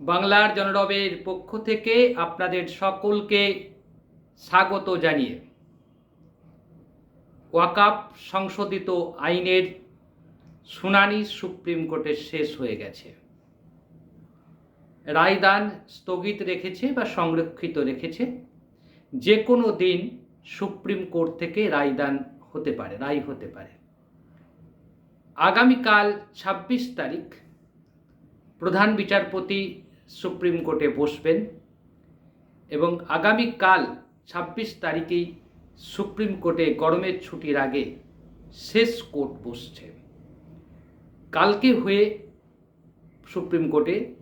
বাংলার জনরবের পক্ষ থেকে আপনাদের সকলকে স্বাগত জানিয়ে ওয়াকাপ সংশোধিত আইনের শুনানি সুপ্রিম কোর্টের শেষ হয়ে গেছে। রায়দান স্থগিত রেখেছে বা সংরক্ষিত রেখেছে। যে কোনো দিন সুপ্রিম কোর্ট থেকে রায়দান হতে পারে, রায় হতে পারে। আগামীকাল ছাব্বিশ তারিখ প্রধান বিচারপতি সুপ্রিম কোর্টে বসবেন এবং আগামীকাল ছাব্বিশ তারিখেই সুপ্রিম কোর্টে গরমের ছুটির আগে শেষ কোর্ট বসছে। কালকে হয়ে সুপ্রিম কোর্টে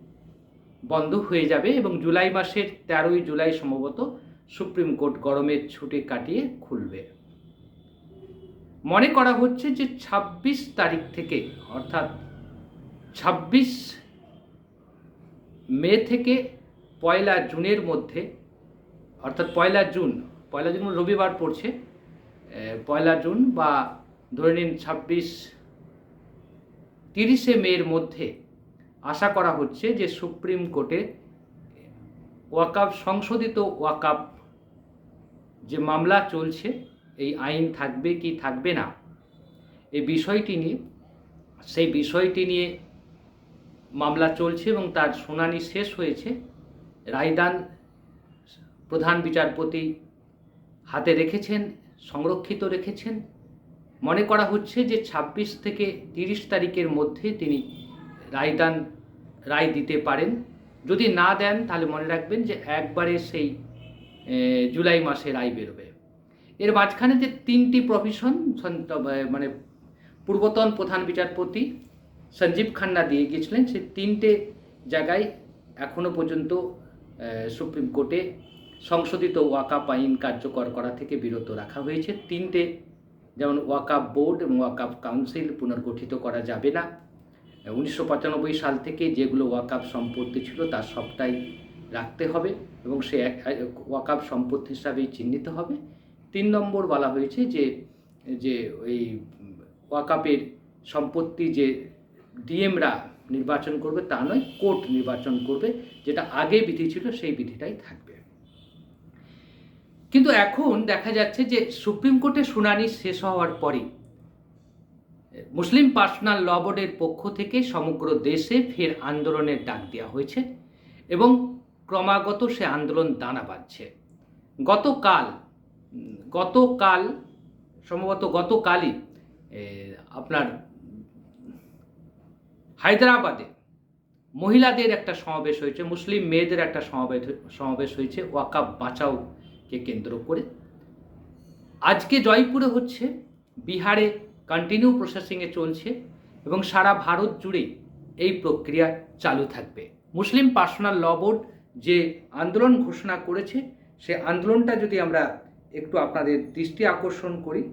বন্ধ হয়ে যাবে এবং জুলাই মাসের তেরোই জুলাই সম্ভবত সুপ্রিম কোর্ট গরমের ছুটি কাটিয়ে খুলবে। মনে করা হচ্ছে যে ছাব্বিশ তারিখ থেকে, অর্থাৎ ছাব্বিশ মে থেকে পয়লা জুনের মধ্যে, অর্থাৎ পয়লা জুন পয়লা জুন রবিবার পড়ছে পয়লা জুন বা ধরে নিন ছাব্বিশ, তিরিশে মের মধ্যে আশা করা হচ্ছে যে সুপ্রিম কোর্টে ওয়াকাপ সংশোধিত ওয়াকাপ যে মামলা চলছে, এই আইন থাকবে কি থাকবে না, এই বিষয়টি নিয়ে, সেই বিষয়টি নিয়ে মামলা চলছে এবং তার শুনানি শেষ হয়েছে। রায়দান প্রধান বিচারপতি হাতে রেখেছেন, সংরক্ষিত রেখেছেন। মনে করা হচ্ছে যে ২৬ থেকে তিরিশ তারিখের মধ্যে তিনি রায়দান রায় দিতে পারেন। যদি না দেন, তাহলে মনে রাখবেন যে একবারে সেই জুলাই মাসে রায় বেরোবে। এর মাঝখানে যে তিনটি প্রভিশন মানে পূর্বতন প্রধান বিচারপতি সঞ্জীব খান্না দিয়ে গিয়েছিলেন। সে তিনটে জায়গায় এখনও পর্যন্ত সুপ্রিম কোর্টে সংশোধিত ওয়াকাপ আইন কার্যকর করা থেকে বিরত রাখা হয়েছে। তিনটে, যেমন ওয়াকাপ বোর্ড এবং ওয়াকাপ কাউন্সিল পুনর্গঠিত করা যাবে না। উনিশশো পঁচানব্বই সাল থেকে যেগুলো ওয়াকাপ সম্পত্তি ছিল তার সবটাই রাখতে হবে এবং সে এক ওয়াকাপ সম্পত্তি হিসাবেই চিহ্নিত হবে। তিন নম্বর বলা হয়েছে যে যে ওই ওয়াকাপের সম্পত্তি যে ডিএমরা নির্বাচন করবে, তা নয়, কোর্ট নির্বাচন করবে, যেটা আগে বিধি ছিল, সেই বিধিটাই থাকবে। কিন্তু এখন দেখা যাচ্ছে যে সুপ্রিম কোর্টের শুনানি শেষ হওয়ার পরে মুসলিম পার্সোনাল ল বোর্ডের পক্ষ থেকে সমগ্র দেশে ফের আন্দোলনের ডাক দেওয়া হয়েছে এবং ক্রমাগত সে আন্দোলন দানা বাঁধছে। গতকাল গতকাল, সম্ভবত গতকালই আপনার হায়দ্রাবাদে মহিলাদের একটা সমাবেশ হয়েছে, মুসলিম মেয়েদের একটা সমাবেশ সমাবেশ হয়েছে ওয়াকাব বাঁচাওকে কেন্দ্র করে। আজকে জয়পুরে হচ্ছে, বিহারে কন্টিনিউ প্রসেসিংয়ে চলছে এবং সারা ভারত জুড়ে এই প্রক্রিয়া চালু থাকবে। মুসলিম পার্সোনাল ল বোর্ড যে আন্দোলন ঘোষণা করেছে, সে আন্দোলনটা যদি আমরা একটু আপনাদের দৃষ্টি আকর্ষণ করি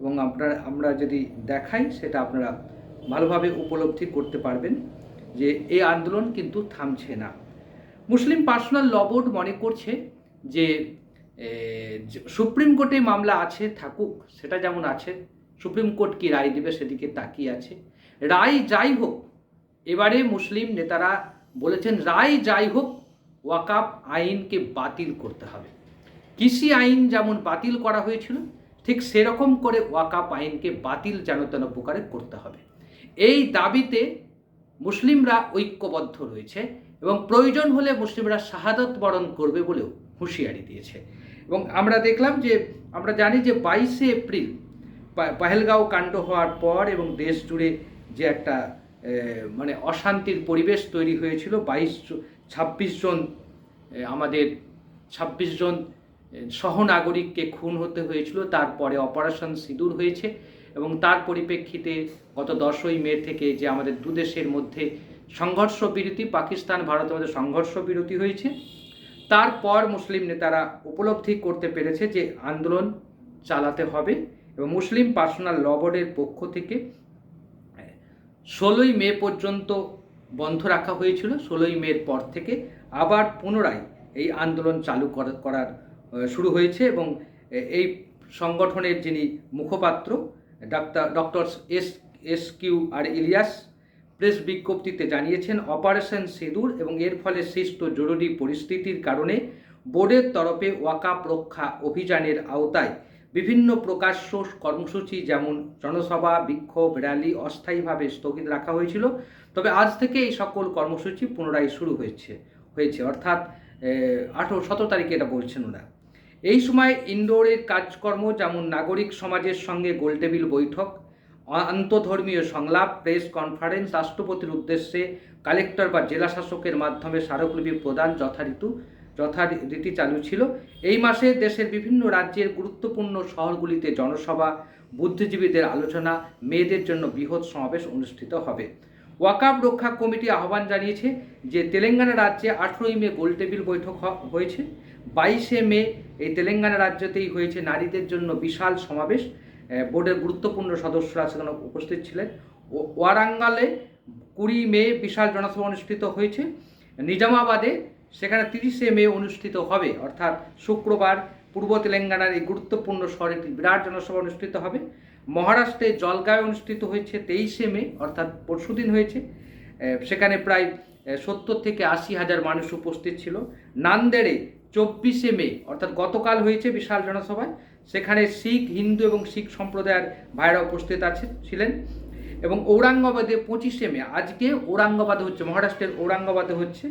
এবং আপনারা, আমরা যদি দেখাই, সেটা আপনারা ভালোভাবে উপলব্ধি করতে পারবেন যে এই আন্দোলন কিন্তু থামছে না। মুসলিম পার্সোনাল ল বোর্ড মনে করছে যে সুপ্রিম কোর্টে মামলা আছে, থাকুক, সেটা যেমন আছে, সুপ্রিম কোর্ট কি রায় দেবে সেদিকে তাকিয়ে আছে। রায় যাই হোক, এবারে মুসলিম নেতারা বলেছেন, রায় যাই হোক, ওয়াকাপ আইনকে বাতিল করতে হবে। কৃষি আইন যেমন বাতিল করা হয়েছিল, ঠিক সেরকম করে ওয়াকাপ আইনকে বাতিল যেন তেন প্রকারে করতে হবে। এই দাবিতে মুসলিমরা ঐক্যবদ্ধ রয়েছে এবং প্রয়োজন হলে মুসলিমরা শাহাদত বরণ করবে বলেও হুঁশিয়ারি দিয়েছে। এবং আমরা দেখলাম যে, আমরা জানি যে বাইশে এপ্রিল পাহেলগাঁও কাণ্ড হওয়ার পর এবং দেশ জুড়ে যে একটা মানে অশান্তির পরিবেশ তৈরি হয়েছিল, বাইশ ছাব্বিশ জন আমাদের ছাব্বিশ জন সহনাগরিককে খুন হতে হয়েছিল, তারপরে অপারেশন সিঁদুর হয়েছে। এবং তার পরিপ্রেক্ষিতে গত দশই মে থেকে যে আমাদের দু দেশের মধ্যে সংঘর্ষ বিরতি, পাকিস্তান ভারতের মধ্যে সংঘর্ষ বিরতি হয়েছে। তারপর মুসলিম নেতারা উপলব্ধি করতে পেরেছে যে আন্দোলন চালাতে হবে এবং মুসলিম পার্সোনাল ল বোর্ডের পক্ষ থেকে ষোলোই মে পর্যন্ত বন্ধ রাখা হয়েছিল। ষোলোই মের পর থেকে আবার পুনরায় এই আন্দোলন চালু করা- করার শুরু হয়েছে এবং এই সংগঠনের যিনি মুখপাত্র doctor, doctor S S Q R Ilias press বিজ্ঞপ্তিতে জানিয়েছেন, অপারেশন সিঁদুর এবং এর ফলে সৃষ্ট জরুরি পরিস্থিতির কারণে বোর্ডের তরফে ওয়াকাপ রক্ষা অভিযানের আওতায় বিভিন্ন প্রকাশ্য কর্মসূচি যেমন জনসভা, বিক্ষোভ, র্যালি অস্থায়ীভাবে স্থগিত রাখা হয়েছিল। তবে আজ থেকে এই সকল কর্মসূচি পুনরায় শুরু হয়েছে হয়েছে। অর্থাৎ আঠেরো, সতেরো তারিখে এটা বলছেন ওরা। এই সময় ইনডোরের কাজকর্ম যেমন নাগরিক সমাজের সঙ্গে গোলটেবিল বৈঠক, আন্তধর্মীয় সংলাপ, প্রেস কনফারেন্স, রাষ্ট্রপতির উদ্দেশ্যে কালেক্টর বা জেলা শাসকের মাধ্যমে স্মারকলিপি প্রদান যথারীতি যথারীতি চালু ছিল। এই মাসে দেশের বিভিন্ন রাজ্যের গুরুত্বপূর্ণ শহরগুলিতে জনসভা, বুদ্ধিজীবীদের আলোচনা, মেয়েদের জন্য বৃহৎ সমাবেশ অনুষ্ঠিত হবে। ওয়াকাব রক্ষা কমিটি আহ্বান জানিয়েছে যে, তেলেঙ্গানা রাজ্যে আঠেরোই মে গোলটেবিল বৈঠক হয়েছে। বাইশে মে এই তেলেঙ্গানা রাজ্যতেই হয়েছে নারীদের জন্য বিশাল সমাবেশ। বোর্ডের গুরুত্বপূর্ণ সদস্যরা সেখানে উপস্থিত ছিলেন। ওয়ারাঙ্গালে কুড়ি মে বিশাল জনসভা অনুষ্ঠিত হয়েছে। নিজামাবাদে সেখানে তিরিশে মে অনুষ্ঠিত হবে। অর্থাৎ শুক্রবার পূর্ব তেলেঙ্গানার এই গুরুত্বপূর্ণ শহরে একটি বিরাট জনসভা অনুষ্ঠিত হবে। মহারাষ্ট্রে জলগাঁয়ে অনুষ্ঠিত হয়েছে তেইশে মে, অর্থাৎ পরশুদিন হয়েছে। সেখানে প্রায় সত্তর থেকে আশি হাজার মানুষ উপস্থিত ছিল। নান্দেড়ে চব্বিশে মে, অর্থাৎ গতকাল হয়েছে বিশাল জনসভায়, সেখানে শিখ, হিন্দু এবং শিখ সম্প্রদায়ের ভাইরা উপস্থিত আছে ছিলেন। এবং ঔরঙ্গাবাদে পঁচিশে মে, আজকে ঔরঙ্গাবাদে হচ্ছে, মহারাষ্ট্রের ঔরঙ্গাবাদে হচ্ছে,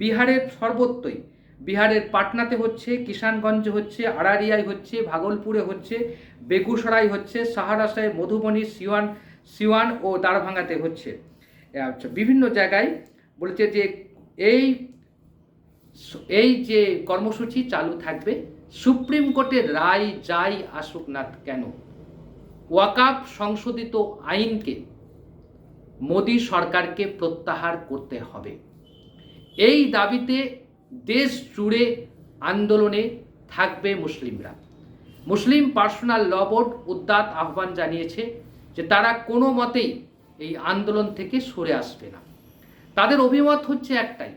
বিহারের সর্বত্রই, বিহারের পাটনাতে হচ্ছে, কিষানগঞ্জে হচ্ছে আড়ারিয়ায় হচ্ছে, ভাগলপুরে হচ্ছে, বেগুসরাই হচ্ছে সাহারাসায় মধুবনী, সিওয়ান সিওয়ান ও দারভাঙ্গাতে হচ্ছে। আচ্ছা বিভিন্ন জায়গায় বলেছে যে এই এই যে কর্মসূচি চালু থাকবে, সুপ্রিম কোর্টের রায় যাই আসুক না কেন ওয়াকাপ সংশোধিত আইনকে মোদী সরকারকে প্রত্যাহার করতে হবে। এই দাবিতে দেশ জুড়ে আন্দোলনে থাকবে মুসলিমরা। মুসলিম পার্সোনাল ল বোর্ড উদ্দাত আহ্বান জানিয়েছে যে তারা কোনো মতেই এই আন্দোলন থেকে সরে আসবে না। তাদের অভিমত হচ্ছে একটাই,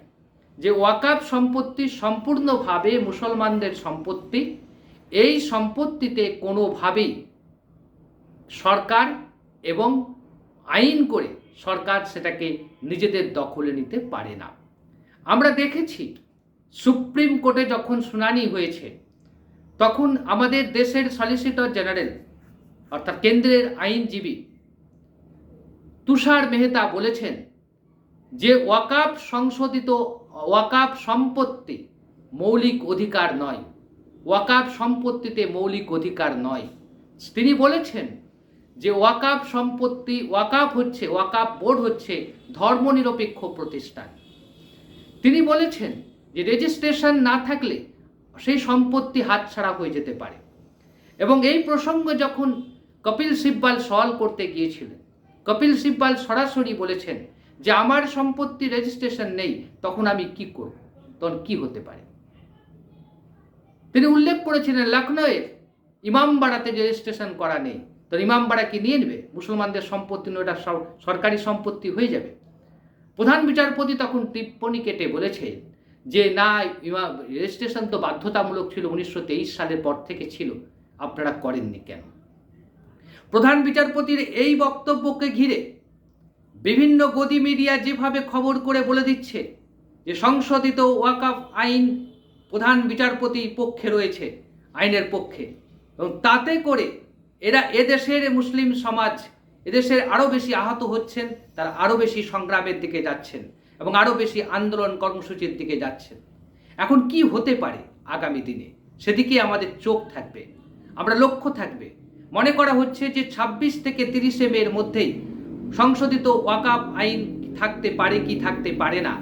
যে ওয়াকাব সম্পত্তি সম্পূর্ণভাবে মুসলমানদের সম্পত্তি। এই সম্পত্তিতে কোনোভাবেই সরকার এবং আইন করে সরকার সেটাকে নিজেদের দখলে নিতে পারে না। আমরা দেখেছি, সুপ্রিম কোর্টে যখন শুনানি হয়েছে, তখন আমাদের দেশের সলিসিটর জেনারেল অর্থাৎ কেন্দ্রের আইনজীবী তুষার মেহতা বলেছেন যে ওয়াকাপ সংশোধিত ওয়াকাপ সম্পত্তি মৌলিক অধিকার নয়। ওয়াকাপ সম্পত্তিতে মৌলিক অধিকার নয়। তিনি বলেছেন যে ওয়াকাফ সম্পত্তি, ওয়াকাফ হচ্ছে ওয়াকাপ বোর্ড হচ্ছে ধর্মনিরপেক্ষ প্রতিষ্ঠান। তিনি বলেছেন যে রেজিস্ট্রেশন না থাকলে সেই সম্পত্তি হাতছাড়া হয়ে যেতে পারে। এবং এই প্রসঙ্গ যখন কপিল সিব্বাল সওয়াল করতে গিয়েছিলেন, কপিল সিব্বাল সরাসরি বলেছেন যে আমার সম্পত্তি রেজিস্ট্রেশন নেই, তখন আমি কি করব? তখন কি হতে পারে? তিনি উল্লেখ করেছিলেন লখনৌয়ের ইমামবাড়াতে রেজিস্ট্রেশন করা নেই। তো ইমামবাড়া কি নিয়ে নেবে? মুসলমানদের সম্পত্তি ওটা সরকারি সম্পত্তি হয়ে যাবে। প্রধান বিচারপতি তখন টিপ্পণী কেটে বলেছে যে, না রেজিস্ট্রেশন তো বাধ্যতামূলক ছিল, উনিশশো তেইশ সালের পর থেকে ছিল। আপনারা করেননি কেন? প্রধান বিচারপতির এই বক্তব্যকে ঘিরে বিভিন্ন গদি মিডিয়া যেভাবে খবর করে বলে দিচ্ছে যে সংশোধিত ওয়াকাফ আইন প্রধান বিচারপতি পক্ষে রয়েছে, আইনের পক্ষে। এবং তাতে করে এরা এদেশের মুসলিম সমাজ, এদেশের আরও বেশি আহত হচ্ছেন, তারা আরও বেশি সংগ্রামের দিকে যাচ্ছেন এবং আরও বেশি আন্দোলন কর্মসূচির দিকে যাচ্ছেন। এখন কি হতে পারে আগামী দিনে? সেদিকে আমাদের চোখ থাকবে, আমরা লক্ষ্য থাকবে। মনে করা হচ্ছে যে ছাব্বিশ থেকে তিরিশে মের মধ্যেই সংশোধিত ওয়াকাপ আইন থাকতে পারে কি থাকতে পারে না,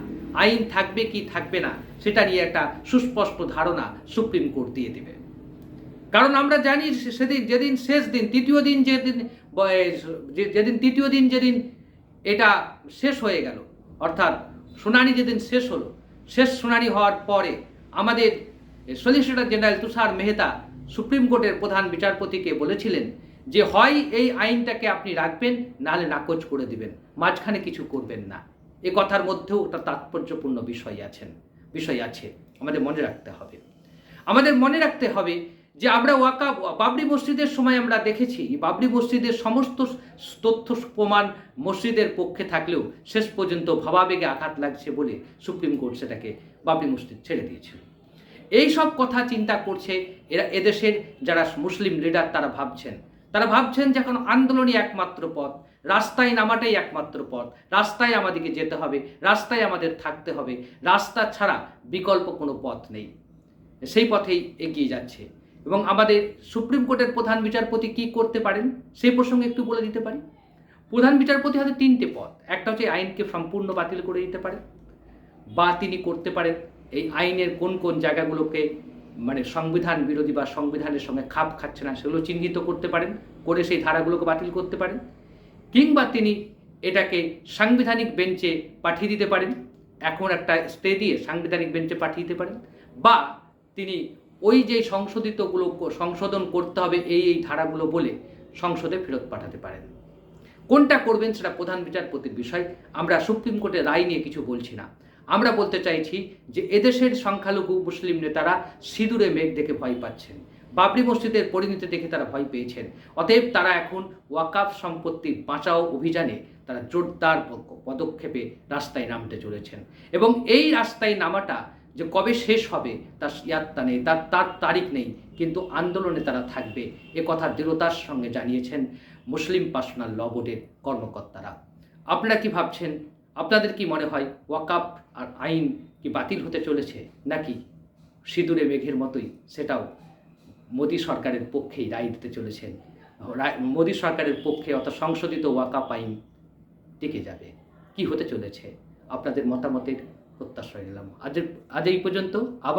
আইন থাকবে কি থাকবে না, সেটা নিয়ে একটা সুস্পষ্ট ধারণা সুপ্রিম কোর্ট দিয়ে দেবে। কারণ আমরা জানি সেদিন যেদিন শেষ দিন, তৃতীয় দিন যেদিন যেদিন তৃতীয় দিন যেদিন এটা শেষ হয়ে গেল, অর্থাৎ শুনানি যেদিন শেষ হলো, শেষ শুনানি হওয়ার পরে আমাদের solicitor general Tushar Mehta supreme কোর্টের প্রধান বিচারপতিকে বলেছিলেন যে হয় এই আইনটাকে আপনি রাখবেন, নাহলে নাকচ করে দিবেন। মাঝখানে কিছু করবেন না। এ কথার মধ্যেও একটা তাৎপর্যপূর্ণ বিষয় আছেন, বিষয় আছে। আমাদের মনে রাখতে হবে। আমাদের মনে রাখতে হবে যে আমরা ওয়াকা, বাবরি মসজিদের সময় আমরা দেখেছি বাবরি মসজিদের সমস্ত তথ্য প্রমাণ মসজিদের পক্ষে থাকলেও শেষ পর্যন্ত ভাবাবেগে আঘাত লাগছে বলে সুপ্রিম কোর্ট সেটাকে বাবরি মসজিদ ছেড়ে দিয়েছিল। এই সব কথা চিন্তা করছে এরা, এদেশের যারা মুসলিম লিডার তারা ভাবছেন তারা ভাবছেন যে এখন আন্দোলনই একমাত্র পথ। রাস্তায় নামাটাই একমাত্র পথ। রাস্তায় আমাদেরকে যেতে হবে, রাস্তায় আমাদের থাকতে হবে। রাস্তা ছাড়া বিকল্প কোনো পথ নেই। সেই পথেই এগিয়ে যাচ্ছে। এবং আমাদের সুপ্রিম কোর্টের প্রধান বিচারপতি কি করতে পারেন? সেই প্রসঙ্গে একটু বলে দিতে পারি? প্রধান বিচারপতি হয়তো তিনটে পথ। একটা হচ্ছে আইনকে সম্পূর্ণ বাতিল করে দিতে পারে, বা তিনি করতে পারেন এই আইনের কোন কোন জায়গাগুলোকে মানে সংবিধান বিরোধী বা সংবিধানের সঙ্গে খাপ খাচ্ছে না, সেগুলো চিহ্নিত করতে পারেন, করে সেই ধারাগুলোকে বাতিল করতে পারেন। কিংবা তিনি এটাকে সাংবিধানিক বেঞ্চে পাঠিয়ে দিতে পারেন, এখন একটা স্টে দিয়ে সাংবিধানিক বেঞ্চে পাঠিয়ে দিতে পারেন। বা তিনি ওই যে সংশোধিতগুলো সংশোধন করতে হবে, এই এই ধারাগুলো বলে সংসদে ফেরত পাঠাতে পারেন। কোনটা করবেন সেটা প্রধান বিচারপতির বিষয়। আমরা সুপ্রিম কোর্টের রায় নিয়ে কিছু বলছি না। আমরা বলতে চাইছি যে এদেশের সংখ্যালঘু মুসলিম নেতারা সিঁদুরে মেঘ দেখে ভয় পাচ্ছেন, বাবরি মসজিদের পরিণতি দেখে তারা ভয় পেয়েছেন। অতএব তারা এখন ওয়াকাফ সম্পত্তি বাঁচাও অভিযানে তারা জোরদার পদক্ষেপে রাস্তায় নামতে চলেছেন। এবং এই রাস্তায় নামাটা যে কবে শেষ হবে তার ইয়াত্তা নেই তার তার তারিখ নেই, কিন্তু আন্দোলনে তারা থাকবে। এ কথা দৃঢ়তার সঙ্গে জানিয়েছেন মুসলিম পার্সোনাল ল বোর্ডের কর্মকর্তারা। আপনারা কি ভাবছেন? আপনাদের কি মনে হয়? ওয়াকাপ আর আইন কি বাতিল হতে চলেছে নাকি সিঁদুরে মেঘের মতোই সেটাও মোদী সরকারের পক্ষেই রায় দিতে চলেছেন। মোদী সরকারের পক্ষে অর্থাৎ সংশোধিত ওয়াকা আইন টিকে যাবে। কি হতে চলেছে? আপনাদের মতামতের প্রত্যাশা নিলাম। আজ আজ এই পর্যন্ত। আবার